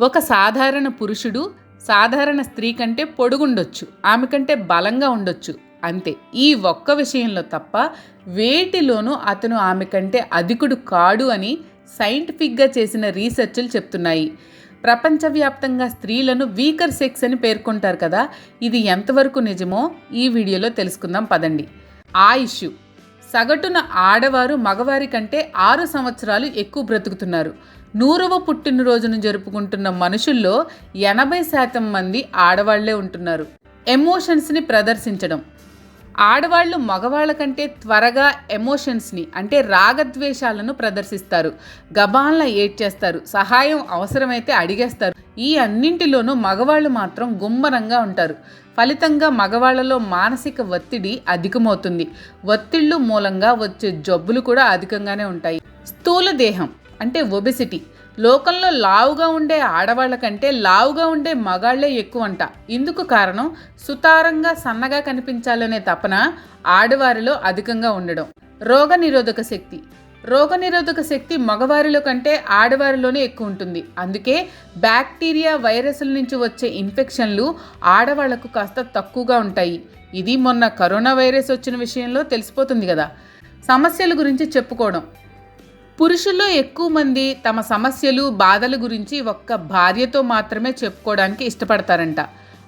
ఒక సాధారణ పురుషుడు సాధారణ స్త్రీ కంటే పొడుగుండొచ్చు ఆమె కంటే బలంగా ఉండొచ్చు అంతే. ఈ ఒక్క విషయంలో తప్ప వేటిలోనూ అతను ఆమె కంటే అధికుడు కాడు అని సైంటిఫిక్గా చేసిన రీసెర్చ్లు చెప్తున్నాయి. ప్రపంచవ్యాప్తంగా స్త్రీలను వీకర్ సెక్స్ అని పేర్కొంటారు కదా ఇది ఎంతవరకు నిజమో ఈ వీడియోలో తెలుసుకుందాం పదండి. ఆయుష్. సగటున ఆడవారు మగవారి కంటే ఆరు సంవత్సరాలు ఎక్కువ బ్రతుకుతున్నారు. నూరవ పుట్టినరోజును జరుపుకుంటున్న మనుషుల్లో ఎనభై శాతం మంది ఆడవాళ్ళే ఉంటున్నారు. ఎమోషన్స్ని ప్రదర్శించడం. ఆడవాళ్ళు మగవాళ్ళ కంటే త్వరగా ఎమోషన్స్ని అంటే రాగద్వేషాలను ప్రదర్శిస్తారు. గబాన్ల ఏడ్చేస్తారు. సహాయం అవసరమైతే అడిగేస్తారు. ఈ అన్నింటిలోనూ మగవాళ్ళు మాత్రం గుమ్మరంగా ఉంటారు. ఫలితంగా మగవాళ్ళలో మానసిక ఒత్తిడి అధికమవుతుంది. ఒత్తిళ్ళు మూలంగా వచ్చే జబ్బులు కూడా అధికంగానే ఉంటాయి. స్థూల దేహం. అంటే ఒబెసిటీ. లోకంలో లావుగా ఉండే ఆడవాళ్ళ కంటే లావుగా ఉండే మగాళ్ళే ఎక్కువ అంట ఇందుకు కారణం సుతారంగా సన్నగా కనిపించాలనే తపన ఆడవారిలో అధికంగా ఉండడం. రోగనిరోధక శక్తి. రోగనిరోధక శక్తి మగవారిలో కంటే ఆడవారిలోనే ఎక్కువ ఉంటుంది. అందుకే బ్యాక్టీరియా వైరస్ల నుంచి వచ్చే ఇన్ఫెక్షన్లు ఆడవాళ్ళకు కాస్త తక్కువగా ఉంటాయి. ఇది మొన్న కరోనా వైరస్ వచ్చిన విషయంలో తెలిసిపోతుంది కదా. సమస్యల గురించి చెప్పుకోవడం. పురుషుల్లో ఎక్కువ మంది తమ సమస్యలు బాధల గురించి ఒక్క భార్యతో మాత్రమే చెప్పుకోవడానికి ఇష్టపడతారంట.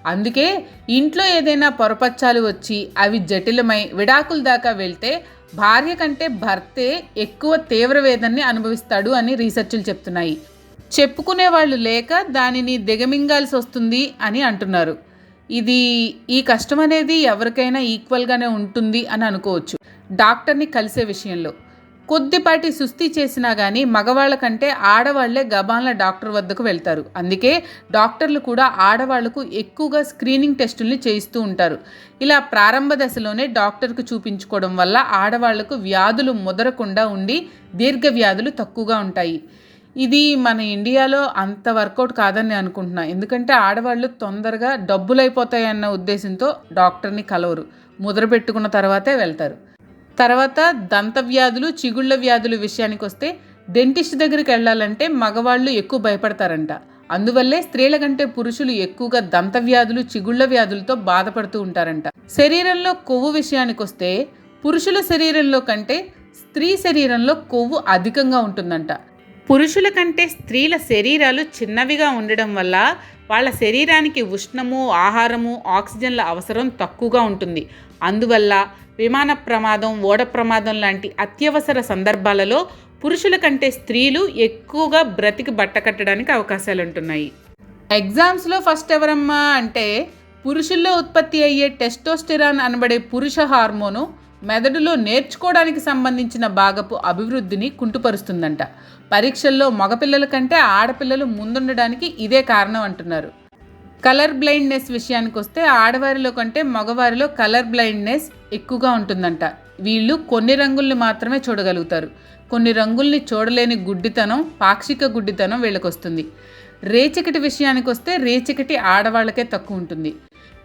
అందుకే ఇంట్లో ఏదైనా పొరపచ్చాలు వచ్చి అవి జటిలమై విడాకుల దాకా వెళ్తే భార్య కంటే భర్తే ఎక్కువ తీవ్ర వేదన్ని అనుభవిస్తాడు అని రీసెర్చ్లు చెప్తున్నాయి. చెప్పుకునే వాళ్ళు లేక దానిని దిగమింగాల్సి వస్తుంది అని అంటున్నారు. ఇది ఈ కష్టం అనేది ఎవరికైనా ఈక్వల్గానే ఉంటుంది అని అనుకోవచ్చు. డాక్టర్ని కలిసే విషయంలో. కొద్దిపాటి సుస్థి చేసినా కానీ మగవాళ్ళ కంటే ఆడవాళ్ళే గబాన్ల డాక్టర్ వద్దకు వెళ్తారు. అందుకే డాక్టర్లు కూడా ఆడవాళ్ళకు ఎక్కువగా స్క్రీనింగ్ టెస్టుల్ని చేయిస్తూ ఉంటారు. ఇలా ప్రారంభ దశలోనే డాక్టర్కు చూపించుకోవడం వల్ల ఆడవాళ్ళకు వ్యాధులు ముదరకుండా ఉండి దీర్ఘ వ్యాధులు తక్కువగా ఉంటాయి. ఇది మన ఇండియాలో అంత వర్కౌట్ కాదని అనుకుంటున్నా. ఎందుకంటే ఆడవాళ్ళు తొందరగా డబ్బులు అయిపోతాయన్న ఉద్దేశంతో డాక్టర్ని కలవరు. ముద్ర పెట్టుకున్న తర్వాతే వెళ్తారు. తర్వాత దంత వ్యాధులు చిగుళ్ళ వ్యాధుల విషయానికి వస్తే డెంటిస్ట్ దగ్గరికి వెళ్ళాలంటే మగవాళ్ళు ఎక్కువ భయపడతారంట. అందువల్లే స్త్రీల కంటే పురుషులు ఎక్కువగా దంత వ్యాధులు చిగుళ్ళ వ్యాధులతో బాధపడుతూ ఉంటారంట. శరీరంలో కొవ్వు విషయానికి వస్తే పురుషుల శరీరంలో కంటే స్త్రీ శరీరంలో కొవ్వు అధికంగా ఉంటుందంట. పురుషుల కంటే స్త్రీల శరీరాలు చిన్నవిగా ఉండడం వల్ల వాళ్ళ శరీరానికి ఉష్ణము ఆహారము ఆక్సిజన్ల అవసరం తక్కువగా ఉంటుంది. అందువల్ల విమాన ప్రమాదం ఓడ ప్రమాదం లాంటి అత్యవసర సందర్భాలలో పురుషుల కంటే స్త్రీలు ఎక్కువగా బ్రతికి బట్ట కట్టడానికి అవకాశాలు ఉంటున్నాయి ఎగ్జామ్స్లో ఫస్ట్ ఎవరమ్మా అంటే పురుషుల్లో ఉత్పత్తి అయ్యే టెస్టోస్టిరాన్ అనబడే పురుష హార్మోను మెదడులో నేర్చుకోవడానికి సంబంధించిన భాగపు అభివృద్ధిని కుంటుపరుస్తుందంట. పరీక్షల్లో మగపిల్లల కంటే ఆడపిల్లలు ముందుండడానికి ఇదే కారణం అంటున్నారు. కలర్ బ్లైండ్నెస్ విషయానికి వస్తే ఆడవారిలో కంటే మగవారిలో కలర్ బ్లైండ్నెస్ ఎక్కువగా ఉంటుందంట. వీళ్ళు కొన్ని రంగుల్ని మాత్రమే చూడగలుగుతారు. కొన్ని రంగుల్ని చూడలేని గుడ్డితనం పాక్షిక గుడ్డితనం వీళ్ళకి వస్తుంది రేచకటి విషయానికి వస్తే రేచకటి ఆడవాళ్ళకే తక్కువ ఉంటుంది.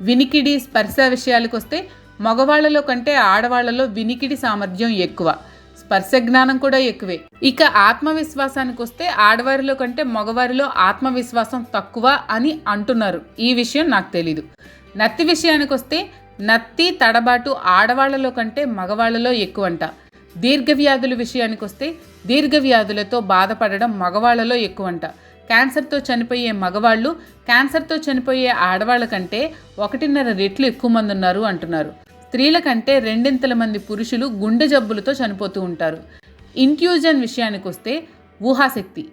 వినికిడి స్పర్శ విషయాలకు వస్తే మగవాళ్ళలో కంటే ఆడవాళ్ళలో వినికిడి సామర్థ్యం ఎక్కువ. స్పర్శ జ్ఞానం కూడా ఎక్కువే. ఇక ఆత్మవిశ్వాసానికి వస్తే ఆడవారిలో కంటే మగవారిలో ఆత్మవిశ్వాసం తక్కువ అని అంటున్నారు. ఈ విషయం నాకు తెలీదు. నత్తి విషయానికి వస్తే నత్తి తడబాటు ఆడవాళ్ళలో కంటే మగవాళ్ళలో ఎక్కువంట. దీర్ఘవ్యాధుల విషయానికి వస్తే దీర్ఘవ్యాధులతో బాధపడడం మగవాళ్ళలో ఎక్కువంట. క్యాన్సర్తో చనిపోయే మగవాళ్ళు క్యాన్సర్తో చనిపోయే ఆడవాళ్ళ కంటే ఒకటిన్నర రెట్లు ఎక్కువ మంది ఉన్నారు అంటున్నారు. స్త్రీల కంటే రెండింతల మంది పురుషులు గుండె జబ్బులతో చనిపోతూ ఉంటారు. ఇంట్యూజన్ విషయానికి వస్తే ఊహాశక్తి.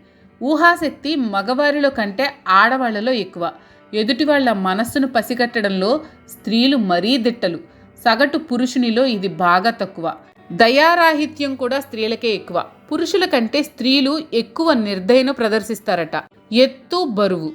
ఊహాశక్తి మగవారిలో కంటే ఆడవాళ్ళలో ఎక్కువ. ఎదుటి వాళ్ళ మనస్సును పసిగట్టడంలో స్త్రీలు మరీ దిట్టలు. సగటు పురుషునిలో ఇది బాగా తక్కువ. దయారాహిత్యం కూడా స్త్రీలకే ఎక్కువ. పురుషుల కంటే స్త్రీలు ఎక్కువ నిర్దయను ప్రదర్శిస్తారట. ఎత్తు బరువు.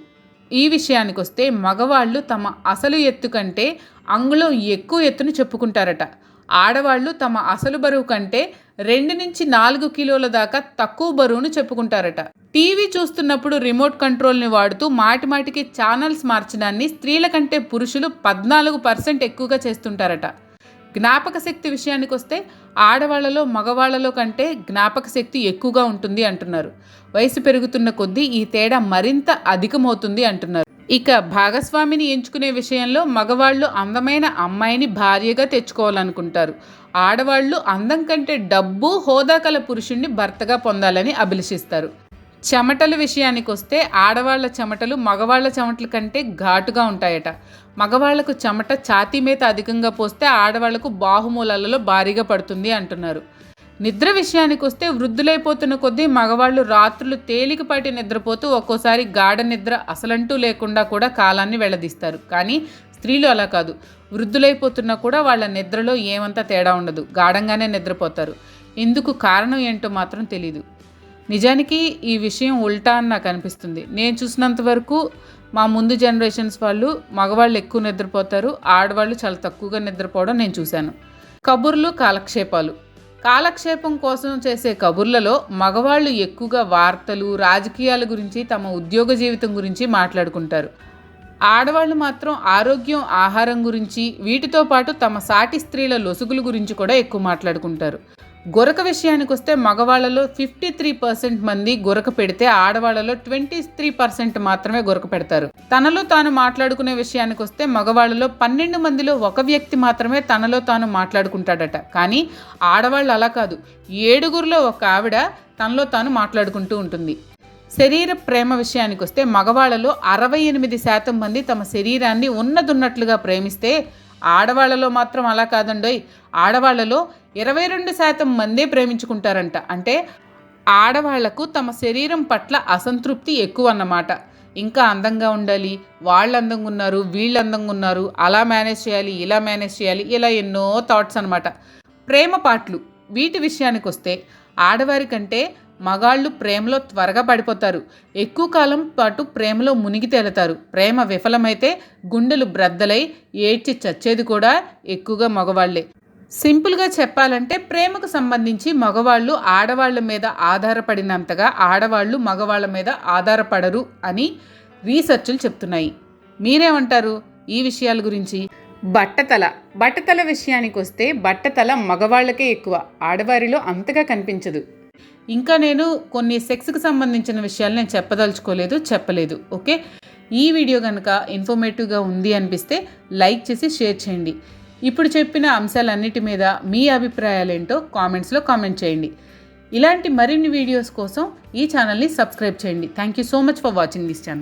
ఈ విషయానికి వస్తే మగవాళ్ళు తమ అసలు ఎత్తు కంటే అంగుళం ఎక్కువ ఎత్తును చెప్పుకుంటారట. ఆడవాళ్ళు తమ అసలు బరువు కంటే రెండు నుంచి నాలుగు కిలోల దాకా తక్కువ బరువును చెప్పుకుంటారట. టీవీ చూస్తున్నప్పుడు రిమోట్ కంట్రోల్ని వాడుతూ మాటి మాటికి ఛానల్స్ మార్చడాన్ని స్త్రీల కంటే పురుషులు పద్నాలుగు పర్సెంట్ ఎక్కువగా చేస్తుంటారట. జ్ఞాపక శక్తి విషయానికి వస్తే ఆడవాళ్ళలో మగవాళ్ళలో కంటే జ్ఞాపక శక్తి ఎక్కువగా ఉంటుంది అంటున్నారు. వయసు పెరుగుతున్న కొద్దీ ఈ తేడా మరింత అధికమవుతుంది అంటున్నారు. ఇక భాగస్వామిని ఎంచుకునే విషయంలో మగవాళ్ళు అందమైన అమ్మాయిని భార్యగా తెచ్చుకోవాలనుకుంటారు. ఆడవాళ్ళు అందం కంటే డబ్బు హోదా కల పురుషుణ్ణి భర్తగా పొందాలని అభిలషిస్తారు. చెమటల విషయానికి వస్తే ఆడవాళ్ళ చెమటలు మగవాళ్ళ చెమటల కంటే ఘాటుగా ఉంటాయట. మగవాళ్ళకు చెమట ఛాతీ మీద అధికంగా పోస్తే ఆడవాళ్ళకు బాహుమూలాలలో భారీగా పడుతుంది అంటున్నారు. నిద్ర విషయానికి వస్తే వృద్ధులైపోతున్న కొద్దీ మగవాళ్ళు రాత్రులు తేలికపాటి నిద్రపోతూ ఒక్కోసారి గాఢ నిద్ర అసలంటూ లేకుండా కూడా కాలాన్ని వెళ్ళదీస్తారు కానీ స్త్రీలు అలా కాదు. వృద్ధులైపోతున్నా కూడా వాళ్ళ నిద్రలో ఏమంతా తేడా ఉండదు. గాఢంగానే నిద్రపోతారు. ఎందుకు కారణం ఏంటో మాత్రం తెలియదు నిజానికి ఈ విషయం ఉల్టా అని నాకు అనిపిస్తుంది. నేను చూసినంత వరకు మా ముందు జనరేషన్స్ వాళ్ళు మగవాళ్ళు ఎక్కువ నిద్రపోతారు ఆడవాళ్ళు చాలా తక్కువగా నిద్రపోవడం నేను చూశాను. కబుర్లు కాలక్షేపాలు. కాలక్షేపం కోసం చేసే కబుర్లలో మగవాళ్ళు ఎక్కువగా వార్తలు రాజకీయాల గురించి తమ ఉద్యోగ జీవితం గురించి మాట్లాడుకుంటారు. ఆడవాళ్ళు మాత్రం ఆరోగ్యం ఆహారం గురించి వీటితో పాటు తమ సాటి స్త్రీల లొసుగుల గురించి కూడా ఎక్కువ మాట్లాడుకుంటారు. గొరక విషయానికి వస్తే మగవాళ్ళలో ఫిఫ్టీ త్రీ పర్సెంట్ మంది గొరక పెడితే ఆడవాళ్ళలో ట్వంటీ త్రీ పర్సెంట్ మాత్రమే గొరక పెడతారు. తనలో తాను మాట్లాడుకునే విషయానికి వస్తే మగవాళ్ళలో పన్నెండు మందిలో ఒక వ్యక్తి మాత్రమే తనలో తాను మాట్లాడుకుంటాడట. కానీ ఆడవాళ్ళు అలా కాదు. ఏడుగురిలో ఒక ఆవిడ తనలో తాను మాట్లాడుకుంటూ ఉంటుంది. శరీర ప్రేమ విషయానికి వస్తే మగవాళ్ళలో అరవై ఎనిమిది శాతం మంది తమ శరీరాన్ని ఉన్నదున్నట్లుగా ప్రేమిస్తే ఆడవాళ్ళలో మాత్రం అలా కాదండోయ్. ఆడవాళ్ళలో ఇరవై రెండు శాతం మందే ప్రేమించుకుంటారంట. అంటే ఆడవాళ్ళకు తమ శరీరం పట్ల అసంతృప్తి ఎక్కువ అన్నమాట ఇంకా అందంగా ఉండాలి వాళ్ళు అందంగా ఉన్నారు వీళ్ళు అందంగా ఉన్నారు అలా మేనేజ్ చేయాలి ఇలా మేనేజ్ చేయాలి ఇలా ఎన్నో థాట్స్ అనమాట ప్రేమ పాటలు వీటి విషయానికి వస్తే ఆడవారి కంటే మగాళ్ళు ప్రేమలో త్వరగా పడిపోతారు. ఎక్కువ కాలం పాటు ప్రేమలో మునిగి తేలుతారు. ప్రేమ విఫలమైతే గుండెలు బ్రద్దలై ఏడ్చి చచ్చేది కూడా ఎక్కువగా మగవాళ్ళే. సింపుల్గా చెప్పాలంటే ప్రేమకు సంబంధించి మగవాళ్ళు ఆడవాళ్ళ మీద ఆధారపడినంతగా ఆడవాళ్ళు మగవాళ్ళ మీద ఆధారపడరు అని రీసెర్చ్లు చెప్తున్నాయి. మీరేమంటారు ఈ విషయాల గురించి? బట్టతల. బట్టతల విషయానికి వస్తే బట్టతల మగవాళ్ళకే ఎక్కువ. ఆడవారిలో అంతగా కనిపించదు. ఇంకా నేను కొన్ని సెక్స్కి సంబంధించిన విషయాలు నేను చెప్పదలుచుకోలేదు చెప్పలేదు ఓకే? ఈ వీడియో కనుక ఇన్ఫర్మేటివ్గా ఉంది అనిపిస్తే లైక్ చేసి షేర్ చేయండి. ఇప్పుడు చెప్పిన అంశాలన్నిటి మీద మీ అభిప్రాయాలు ఏంటో కామెంట్స్లో కామెంట్ చేయండి. ఇలాంటి మరిన్ని వీడియోస్ కోసం ఈ ఛానల్ని సబ్స్క్రైబ్ చేయండి. Thank you so much for watching this channel